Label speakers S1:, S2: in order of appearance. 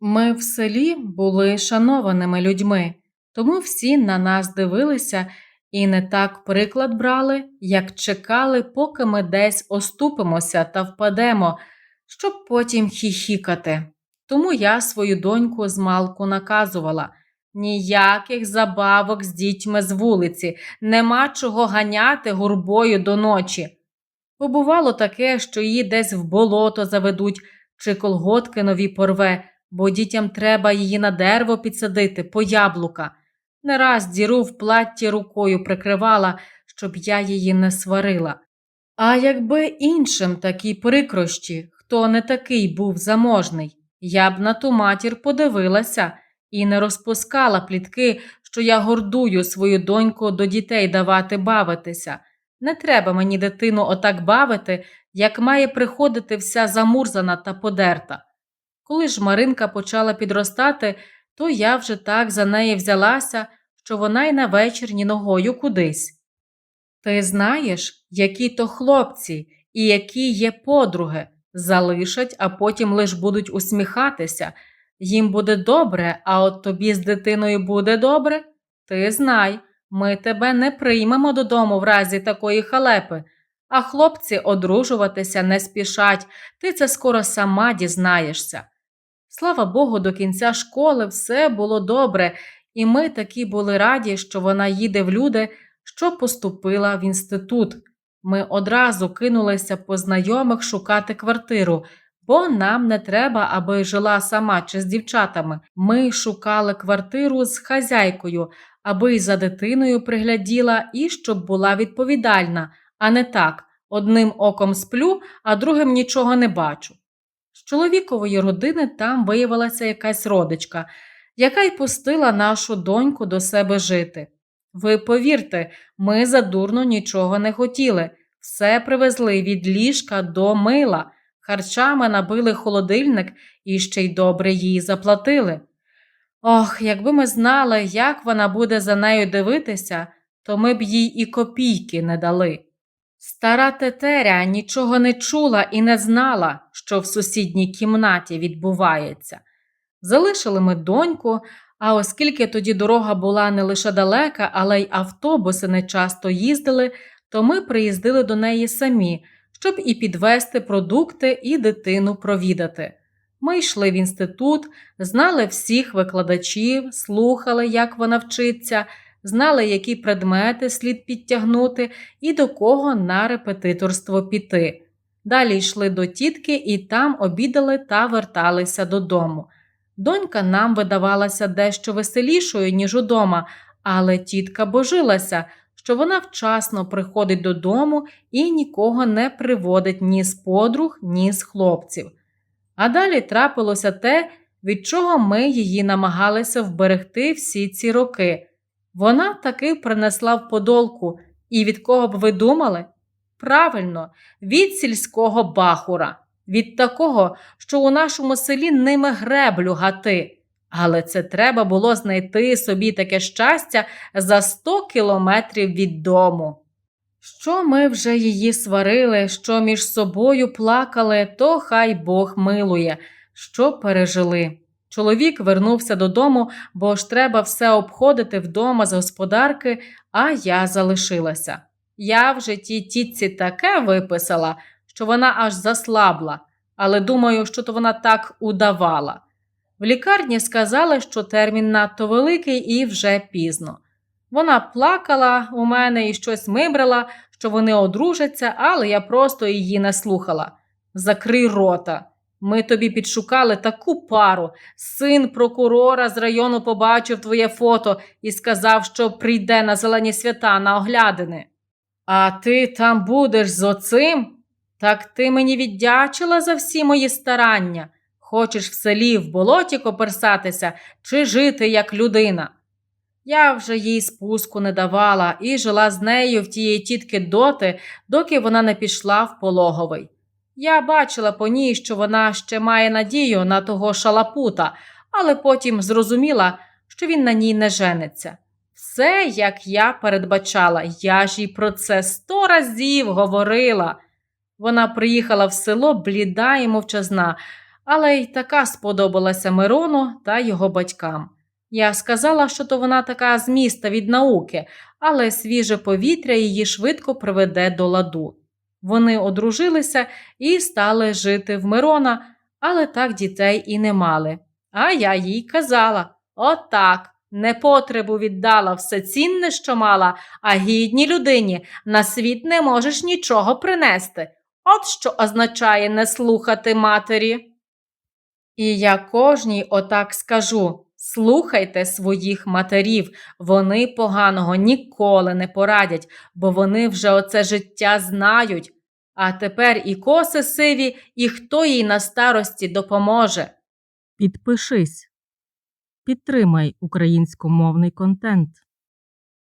S1: Ми в селі були шанованими людьми, тому всі на нас дивилися і не так приклад брали, як чекали, поки ми десь оступимося та впадемо, щоб потім хіхікати. Тому я свою доньку змалку наказувала ніяких забавок з дітьми з вулиці, нема чого ганяти гурбою до ночі. Бо бувало таке, що її десь в болото заведуть чи колготки нові порве, бо дітям треба її на дерево підсадити по яблука. Не раз діру в платті рукою прикривала, щоб я її не сварила. А якби іншим такі прикрощі, хто не такий був заможний, я б на ту матір подивилася і не розпускала плітки, що я гордую свою доньку до дітей давати бавитися. Не треба мені дитину отак бавити, як має приходити вся замурзана та подерта. Коли ж Маринка почала підростати, то я вже так за неї взялася, що вона й на вечір ні ногою кудись. Ти знаєш, які то хлопці і які є подруги, залишать, а потім лиш будуть усміхатися. Їм буде добре, а от тобі з дитиною буде добре? Ти знай, ми тебе не приймемо додому в разі такої халепи, а хлопці одружуватися не спішать, ти це скоро сама дізнаєшся. Слава Богу, до кінця школи все було добре, і ми такі були раді, що вона їде в люди, що поступила в інститут. Ми одразу кинулися по знайомих шукати квартиру, бо нам не треба, аби жила сама чи з дівчатами. Ми шукали квартиру з хазяйкою, аби й за дитиною пригляділа і щоб була відповідальна, а не так одним оком сплю, а другим нічого не бачу. Чоловікової родини там виявилася якась родичка, яка й пустила нашу доньку до себе жити. Ви повірте, ми задурно нічого не хотіли, все привезли від ліжка до мила, харчами набили холодильник і ще й добре їй заплатили. Ох, якби ми знали, як вона буде за нею дивитися, то ми б їй і копійки не дали. Стара тетеря нічого не чула і не знала, що в сусідній кімнаті відбувається. Залишили ми доньку, а оскільки тоді дорога була не лише далека, але й автобуси не часто їздили, то ми приїздили до неї самі, щоб і підвести продукти, і дитину провідати. Ми йшли в інститут, знали всіх викладачів, слухали, як вона вчиться, знали, які предмети слід підтягнути і до кого на репетиторство піти. Далі йшли до тітки і там обідали та верталися додому. Донька нам видавалася дещо веселішою, ніж удома, але тітка божилася, що вона вчасно приходить додому і нікого не приводить ні з подруг, ні з хлопців. А далі трапилося те, від чого ми її намагалися вберегти всі ці роки. Вона таки принесла в подолку, і від кого б ви думали? Правильно, від сільського бахура, від такого, що у нашому селі ними греблю гати. Але це треба було знайти собі таке щастя за 100 кілометрів від дому. Що ми вже її сварили, що між собою плакали, то хай Бог милує, що пережили. Чоловік вернувся додому, бо ж треба все обходити вдома з господарки, а я залишилася. Я вже тій тітці таке виписала, що вона аж заслабла, але думаю, що то вона так удавала. В лікарні сказали, що термін надто великий і вже пізно. Вона плакала у мене і щось мибрала, що вони одружаться, але я просто її не слухала. Закрий рота. Ми тобі підшукали таку пару. Син прокурора з району побачив твоє фото і сказав, що прийде на зелені свята на оглядини. А ти там будеш з оцим? Так ти мені віддячила за всі мої старання. Хочеш в селі в болоті коперсатися чи жити як людина? Я вже їй спуску не давала і жила з нею в тієї тітки доти, доки вона не пішла в пологовий. Я бачила по ній, що вона ще має надію на того шалапута, але потім зрозуміла, що він на ній не жениться. Все, як я передбачала, я ж їй про це сто разів говорила. Вона приїхала в село бліда і мовчазна, але й така сподобалася Мирону та його батькам. Я сказала, що то вона така з міста від науки, але свіже повітря її швидко приведе до ладу. Вони одружилися і стали жити в Мирона, але так дітей і не мали. А я їй казала отак, непотребу віддала все цінне, що мала, а гідній людині на світ не можеш нічого принести. От що означає не слухати матері. І я кожній отак скажу: слухайте своїх матерів, вони поганого ніколи не порадять, бо вони вже оце життя знають. А тепер і коси сиві, і хто їй на старості допоможе.
S2: Підпишись. Підтримай українськомовний контент.